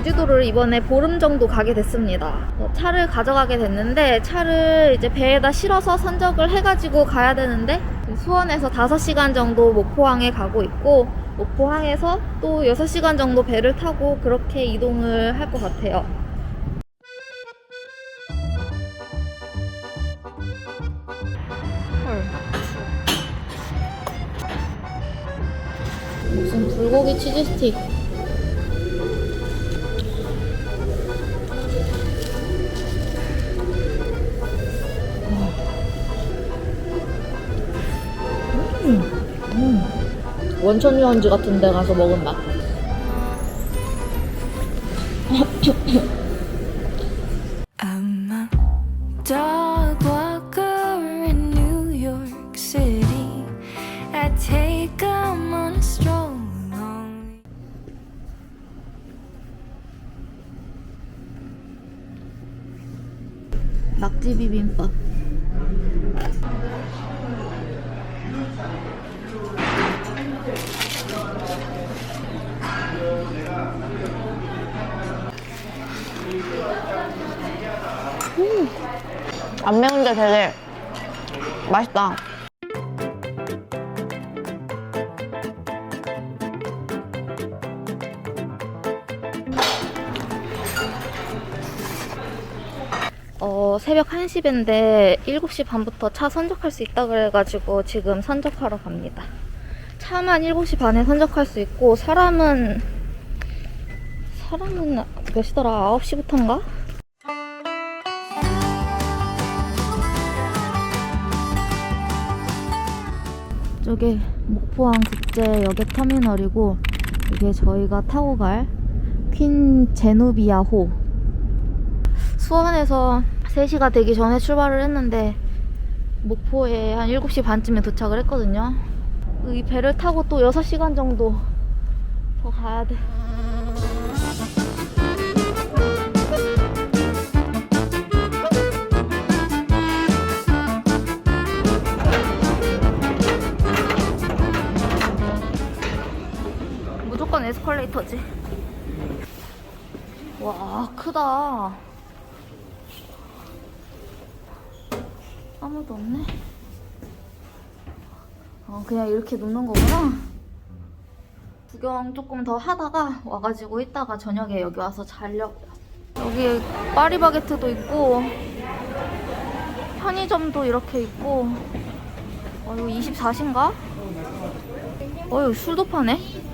제주도를 이번에 보름 정도 가게 됐습니다. 어, 차를 가져가게 됐는데 차를 이제 배에다 실어서 선적을 해가지고 가야 되는데 수원에서 5시간 정도 목포항에 가고 있고 목포항에서 또 6시간 정도 배를 타고 그렇게 이동을 할 것 같아요. 헐. 무슨 불고기 치즈 스틱. 원천 유원지 같은 데 가서 먹은 맛. I'm a dog walker in New York City. I take 'em on a stroll along. 낙지 비빔밥. 안 매운데 되게 맛있다. 어, 새벽 1시 밴데 7시 반부터 차 선적할 수 있다 그래가지고 지금 선적하러 갑니다. 차만 7시 반에 선적할 수 있고 사람은 사람은 몇 시더라? 9시부터인가? 이쪽에 목포항 국제 여객 터미널이고 이게 저희가 타고 갈 퀸 제노비아호 수원에서 3시가 되기 전에 출발을 했는데 목포에 한 7시 반쯤에 도착을 했거든요. 이 배를 타고 또 6시간 정도 더 가야 돼. 에스컬레이터지. 와, 크다. 아무도 없네. 어, 그냥 이렇게 놓는 거구나. 구경 조금 더 하다가 와가지고 이따가 저녁에 여기 와서 자려고요. 여기 파리바게트도 있고, 편의점도 이렇게 있고, 어, 이거 24시인가? 어, 여기 술도 파네?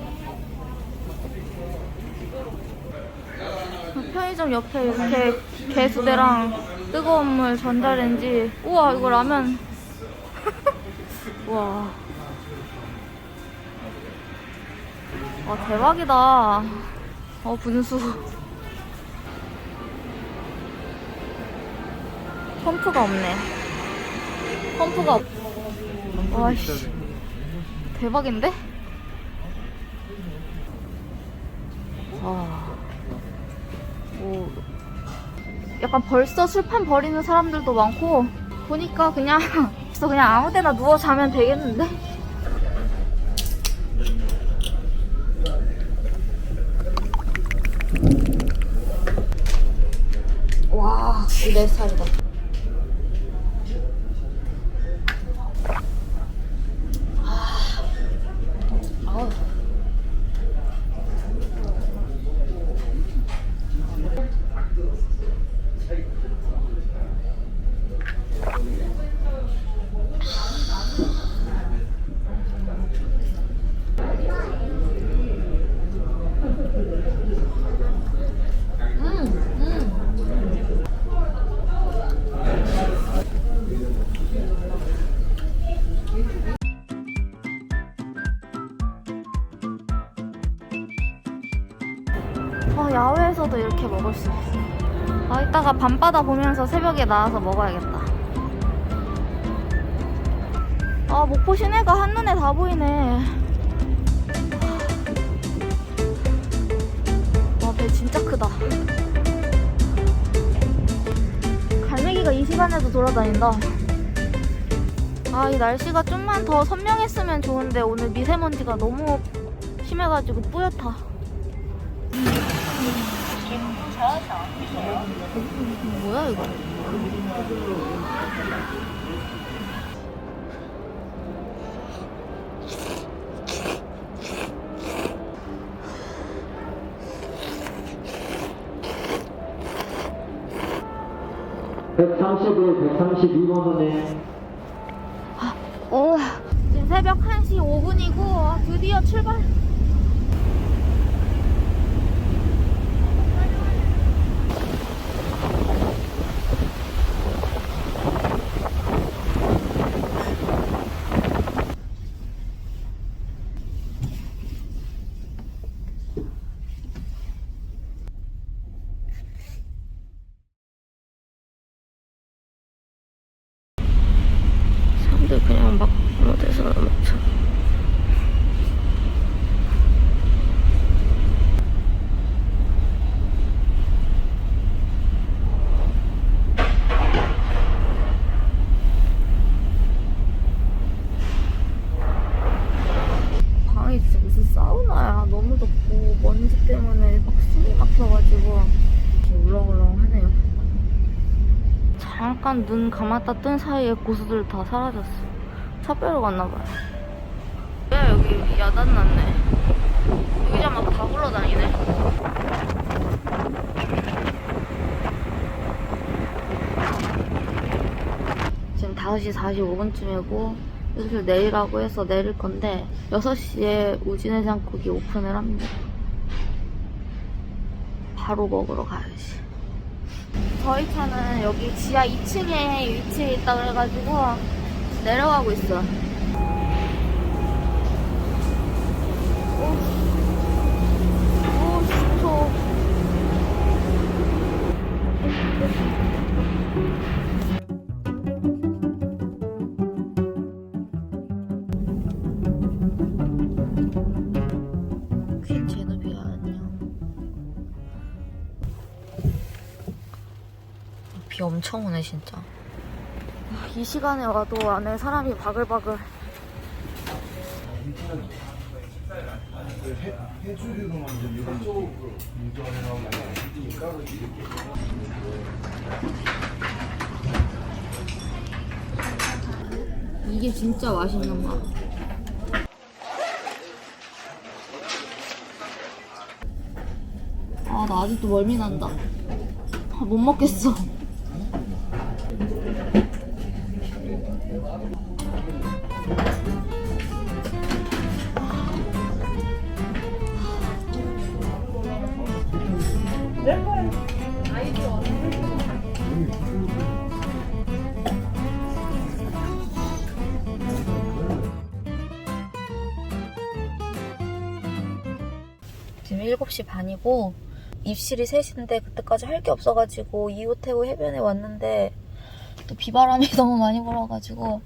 편의점 옆에 이렇게 개수대랑 뜨거운 물 전자레인지. 우와 이거 라면. 우와. 와 대박이다. 어 분수. 펌프가 없네. 펌프가 없 와이씨. 대박인데? 와 뭐 약간 벌써 술판 버리는 사람들도 많고 보니까 그냥 그냥 아무데나 누워 자면 되겠는데? 와, 이 내 스타일이다. 아, 야외에서도 이렇게 먹을 수 있어. 아, 이따가 밤바다 보면서 새벽에 나와서 먹어야겠다. 아, 목포 시내가 한눈에 다 보이네. 와, 배 진짜 크다. 갈매기가 이 시간에도 돌아다닌다. 아, 이 날씨가 좀만 더 선명했으면 좋은데 오늘 미세먼지가 너무 심해가지고 뿌옇다. 뭐야 이거? (131) 132번 선에 오, 지금 새벽 1시 5분이고 드디어 출발. 사람들 그냥 막 아무 데서나 먹자. 방이 진짜 무슨 사우나야. 너무 덥고 먼지 때문에 막 숨이 막혀가지고 이렇게 울렁울렁하네요. 잠깐 눈 감았다 뜬 사이에 고수들 다 사라졌어. 차 빼러 갔나 봐요. 야 여기 야단 났네. 여기자 막 다 굴러다니네. 지금 5시 45분쯤이고 여기를 내리라고 해서 내릴 건데 6시에 우진해장국이 오픈을 합니다. 바로 먹으러 가야지. 저희 차는 여기 지하 2층에 위치해 있다 그래가지고 내려가고 있어. 오, 오, 비 엄청 오네 진짜. 이 시간에 와도 안에 사람이 바글바글. 이게 진짜 맛있는 맛. 아, 나 아직도 멀미 난다. 아, 못 먹겠어. 지금 7시 반이고 입실이 3시인데 그때까지 할 게 없어가지고 이호태우 해변에 왔는데 또 비바람이 너무 많이 불어가지고